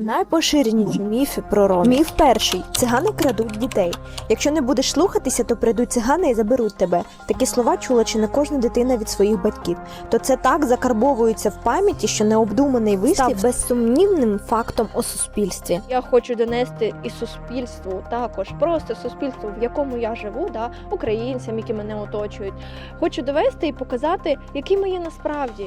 Найпоширеніші міфи про ромів. Міф перший: цигани крадуть дітей. Якщо не будеш слухатися, то прийдуть цигани і заберуть тебе. Такі слова чула чи не кожна дитина від своїх батьків. То це так закарбовується в пам'яті, що необдуманий вислів став безсумнівним фактом у суспільстві. Я хочу донести і суспільству також, просто суспільству, в якому я живу, да, українцям, які мене оточують. Хочу довести і показати, які ми є насправді.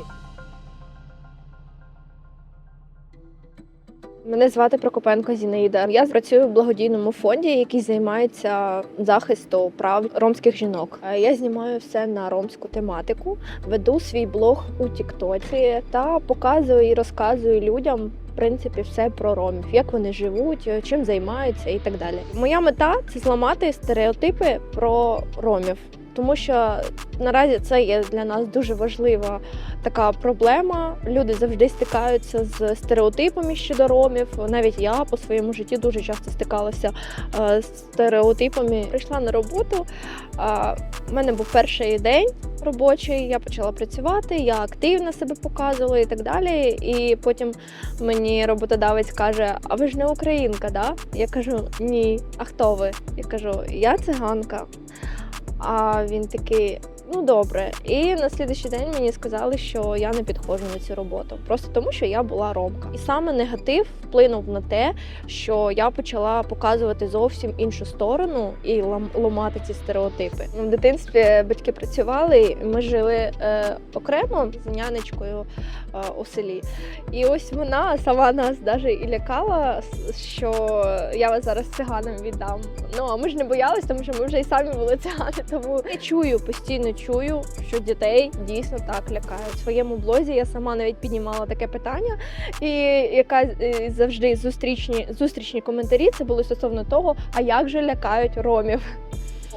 Мене звати Прокопенко Зінаїда. Я працюю в благодійному фонді, який займається захисту прав ромських жінок. Е, Я знімаю все на ромську тематику, веду свій блог у Тіктоці та показую і розказую людям. В принципі, все про ромів, як вони живуть, е, чим займаються і так далі. Моя мета це зламати стереотипи про ромів, тому що наразі це є для нас дуже важлива така проблема. Люди завжди стикаються з стереотипами щодо ромів. Навіть я по своєму житті дуже часто стикалася е, з стереотипами. Прийшла на роботу. У мене був перший день робочий. Я почала працювати, я активно себе показувала і так далі. І потім мені роботодавець каже: А ви ж не українка, да? Я кажу, ні. А хто ви? Я кажу, я циганка. А він такий. Ну добре, і на слідуючий день мені сказали, що я не підходжу на цю роботу, просто тому, що я була ромка. І саме негатив вплинув на те, що я почала показувати зовсім іншу сторону і ламати ці стереотипи. В дитинстві батьки працювали, ми жили е, окремо з нянечкою е, у селі. І ось вона сама нас навіть і лякала, що я вас зараз циганам віддам. Ну а ми ж не боялись, тому що ми вже і самі були цигани. Тому я чую, постійно чую, що дітей дійсно так лякають. В своєму блозі я сама навіть піднімала таке питання, і яка е, завжди зустрічні зустрічні коментарі це були стосовно того, а як же лякають ромів.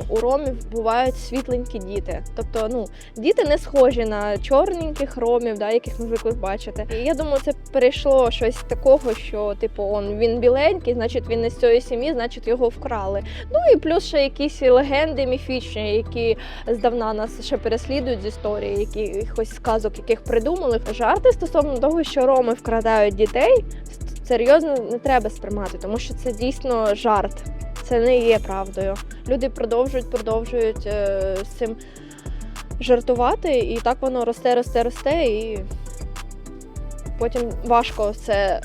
У ромів бувають світленькі діти, тобто ну діти не схожі на чорненьких ромів, да, яких ми звикли бачити. І я думаю, це перейшло щось такого, що типу он він біленький, значить він не з цієї сім'ї, значить його вкрали. Ну і плюс ще якісь легенди міфічні, які здавна нас ще переслідують з історії, якихось сказок, яких придумали. Жарти стосовно того, що роми вкрадають дітей, серйозно не треба сприймати, тому що це дійсно жарт. Це не є правдою. Люди продовжують, продовжують е, з цим жартувати, і так воно росте, росте, росте, і потім важко це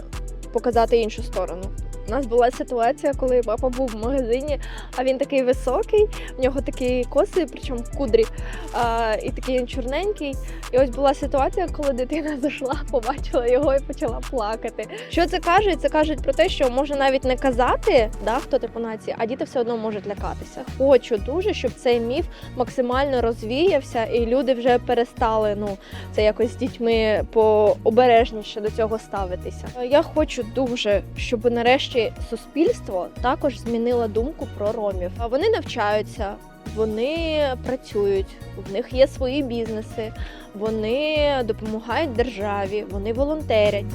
показати іншу сторону. У нас була ситуація, коли папа був в магазині, а він такий високий, в нього такі коси, причому кудрі, а, і такий він чорненький. І ось була ситуація, коли дитина зайшла, побачила його і почала плакати. Що це каже? Це кажуть про те, що може навіть не казати, да, хто ти по нації, а діти все одно можуть лякатися. Хочу дуже, щоб цей міф максимально розвіявся, і люди вже перестали ну це якось з дітьми пообережніше до цього ставитися. Я хочу дуже, щоб нарешті суспільство також змінило думку про ромів. Вони навчаються. Вони працюють, в них є свої бізнеси, вони допомагають державі, вони волонтерять.